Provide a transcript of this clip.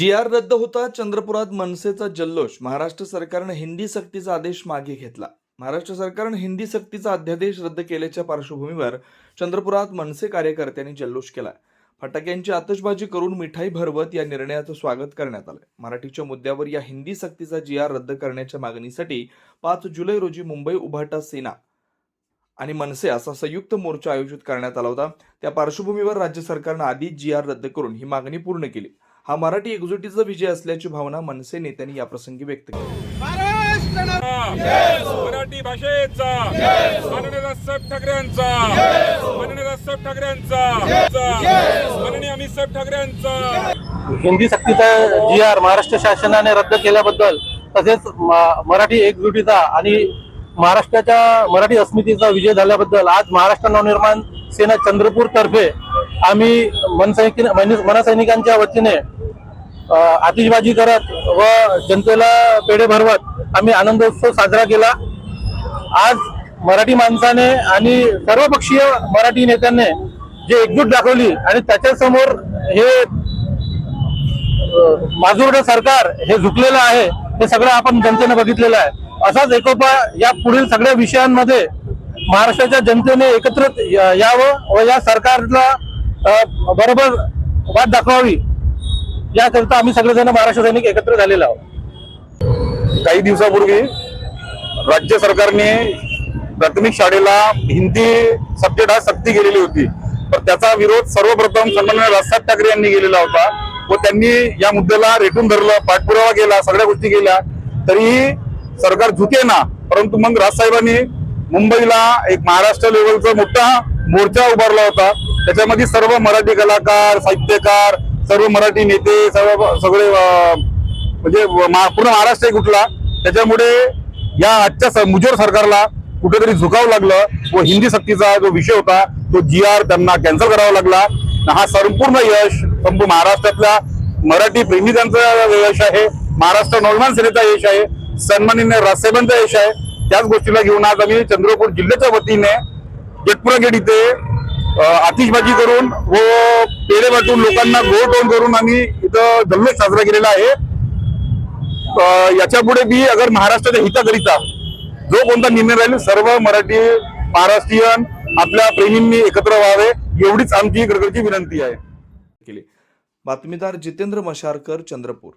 जी R रद्द होता चंद्रपुरात मनसेचा जल्लोष. महाराष्ट्र सरकारनं हिंदी सक्तीचा आदेश मागे घेतला. महाराष्ट्र सरकारनं हिंदी सक्तीचा अध्यादेश रद्द केल्याच्या पार्श्वभूमीवर चंद्रपुरात मनसे कार्यकर्त्यांनी जल्लोष केला. फटाक्यांची आतषबाजी करून मिठाई भरवत या निर्णयाचं स्वागत करण्यात आलं. मराठीच्या मुद्द्यावर या हिंदी सक्तीचा जी आर रद्द करण्याच्या मागणीसाठी पाच जुलै रोजी मुंबई उभाटा सेना आणि मनसे असा संयुक्त मोर्चा आयोजित करण्यात आला होता. त्या पार्श्वभूमीवर राज्य सरकारनं आधीच जी आर रद्द करून ही मागणी पूर्ण केली. हा मराठी एकजुटीचा विजय असल्याची भावना मनसे नेत्यांनी याप्रसंगी व्यक्त केली. मराठी भाषेचा. माननीय राजसाहेब माननीय राजसाहेब ठाकरेंचा. माननीय अमित साहेब ठाकरेंचा. हिंदी सक्तीचा जी आर महाराष्ट्र शासनाने रद्द केल्याबद्दल तसेच मराठी एकजुटीचा आणि महाराष्ट्राच्या मराठी अस्मितेचा विजय झाल्याबद्दल आज महाराष्ट्र नवनिर्माण सेना चंद्रपूर तर्फे आम्ही मनसैनिक मनसैनिकांच्या वतीने आतिषबाजी करत व जनतेला पेढे भरवत आम्ही आनंदोत्सव साजरा केला. आज मराठी माणसाने आणि सर्वपक्षीय मराठी नेत्यांनी जे एकजूट दाखवली आणि त्याच्यासमोर हे माजुर्ड सरकार हे झुकलेलं आहे हे सगळं आपण जनतेने बघितलेलं आहे. असाच एकोपा या पुढील सगळ्या विषयांमध्ये महाराष्ट्राच्या जनतेने एकत्र या- यावं व या सरकारला बरोबर वाद दाखवावी. याकरिता आम्ही सगळेजण महाराष्ट्र सैनिक एकत्र झालेलो आहोत. काही दिवसापूर्वी राज्य सरकारने प्राथमिक शाळेला हिंदी सब्जेक्ट हा सक्ती केलेली होती. तर त्याचा विरोध सर्वप्रथम सन्माननीय राजसाहेब ठाकरे यांनी केलेला होता व त्यांनी या मुद्द्याला रेटून धरलं पाठपुरावा केला सगळ्या गोष्टी केल्या. तरीही सरकार झुके ना परंतु मग राजसाहेबांनी मुंबईला एक महाराष्ट्र लेवलचा मोठा मोर्चा उभारला होता. त्याच्यामध्ये सर्व मराठी कलाकार साहित्यकार सर्व मराठी नेते सर्व सगळे म्हणजे पूर्ण महाराष्ट्र एक उठला त्याच्यामुळे या आजच्या स- मुजोर सरकारला कुठेतरी झुकावं लागलं. व हिंदी सक्तीचा जो विषय होता तो जी आर त्यांना कॅन्सल करावा लागला. हा संपूर्ण यश संपूर्ण महाराष्ट्रातल्या मराठी प्रेमिकांचं यश आहे. महाराष्ट्र नवनिर्माण सेनेचा यश आहे. सन्माननीय राजसाहेबांचा यश आहे. त्याच गोष्टीला घेऊन आज आम्ही चंद्रपूर जिल्ह्याच्या वतीने जेटपुरा गेट इथे आतिषबाजी करून व पेढे वाटून लोकांना गोड टोन करून आम्ही इथं जल्लोष साजरा केलेला आहे. याच्यापुढे बी अगर महाराष्ट्राच्या हिताकरिता जो कोणता निर्णय राहील सर्व मराठी महाराष्ट्रीयन आपल्या प्रेमींनी एकत्र व्हावे एवढीच आमची गडगडची विनंती आहे. केली. बातमीदार जितेंद्र मशारकर चंद्रपूर.